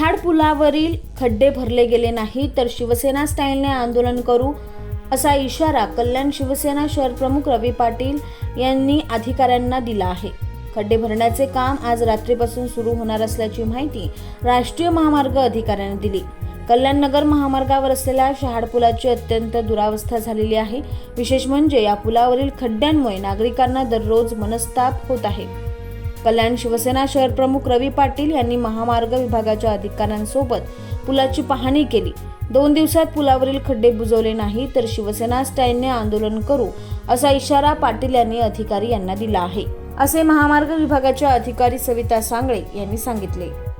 पुलावरील खड्डे भरले गेले नाही तर शिवसेना स्टाईलने आंदोलन करू असा इशारा कल्याण शिवसेना शहर प्रमुख रवी पाटील यांनी अधिकाऱ्यांना दिला आहे. खड्डे भरण्याचे काम आज रात्रीपासून सुरू होणार असल्याची माहिती राष्ट्रीय महामार्ग अधिकाऱ्यांनी दिली. कल्याणनगर महामार्गावर असलेल्या शहाड पुलाची अत्यंत दुरावस्था झालेली आहे. विशेष म्हणजे या पुलावरील खड्ड्यांमुळे नागरिकांना दररोज मनस्ताप होत आहे. कल्याण शिवसेना शहर प्रमुख रवी पाटील यांनी महामार्ग विभागाच्या अधिकाऱ्यांसोबत पुलाची पाहणी केली. दोन दिवसात पुलावरील खड्डे बुजवले नाही तर शिवसेना स्टँडने आंदोलन करू असा इशारा पाटील यांनी अधिकारी यांना दिला आहे. असे महामार्ग विभागाच्या अधिकारी सविता सांगळे यांनी सांगितले.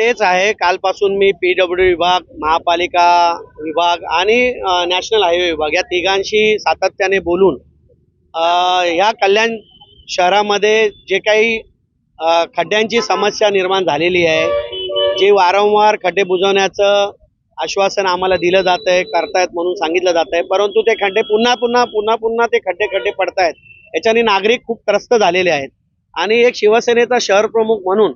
तेच आहे. कालपासून मी पी डब्ल्यू विभाग महापालिका विभाग आणि नॅशनल हायवे विभाग या तिघांशी सातत्याने बोलून ह्या कल्याण शहरामध्ये जे काही खड्ड्यांची समस्या निर्माण झालेली आहे जे वारंवार खड्डे बुजवण्याचं आश्वासन आम्हाला दिलं जात आहे करतायत म्हणून सांगितलं जात आहे परंतु ते खड्डे पुन्हा पुन्हा पुन्हा पुन्हा ते खड्डे खड्डे पडतायत. याच्याने नागरिक खूप त्रस्त झालेले आहेत. आणि एक शिवसेनेचा शहर प्रमुख म्हणून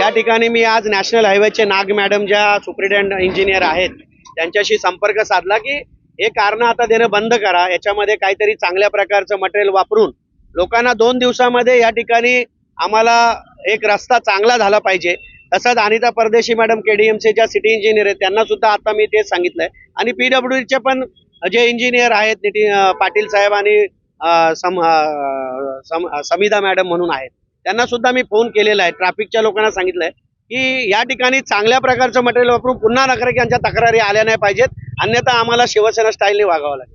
या ठिकाणी मी आज नॅशनल हायवेचे नाग मॅडम ज्या सुप्रिटेंड इंजिनियर आहेत त्यांच्याशी संपर्क साधला की हे कारण आता देणं बंद करा. याच्यामध्ये काहीतरी चांगल्या प्रकारचं मटेरियल वापरून लोकांना दोन दिवसामध्ये या ठिकाणी आम्हाला एक रस्ता चांगला झाला पाहिजे. तसंच अनिता परदेशी मॅडम केडीएमसी ज्या सिटी इंजिनियर आहेत त्यांना सुद्धा आता मी तेच सांगितलंय. आणि पीडब्ल्यूडीचे पण जे इंजिनियर आहेत नितीन पाटील साहेब आणि सम सम- समिधा मॅडम म्हणून आहेत. त्यांना सुद्धा मी फोन केलेला आहे. ट्रॅफिकच्या लोकांना सांगितलंय की या ठिकाणी चांगल्या प्रकारचं मटेरियल वापरून पुन्हा नागरिकांच्या तक्रारी आल्या नाही पाहिजेत. अन्यथा आम्हाला शिवसेना स्टाईलने वागावं लागेल.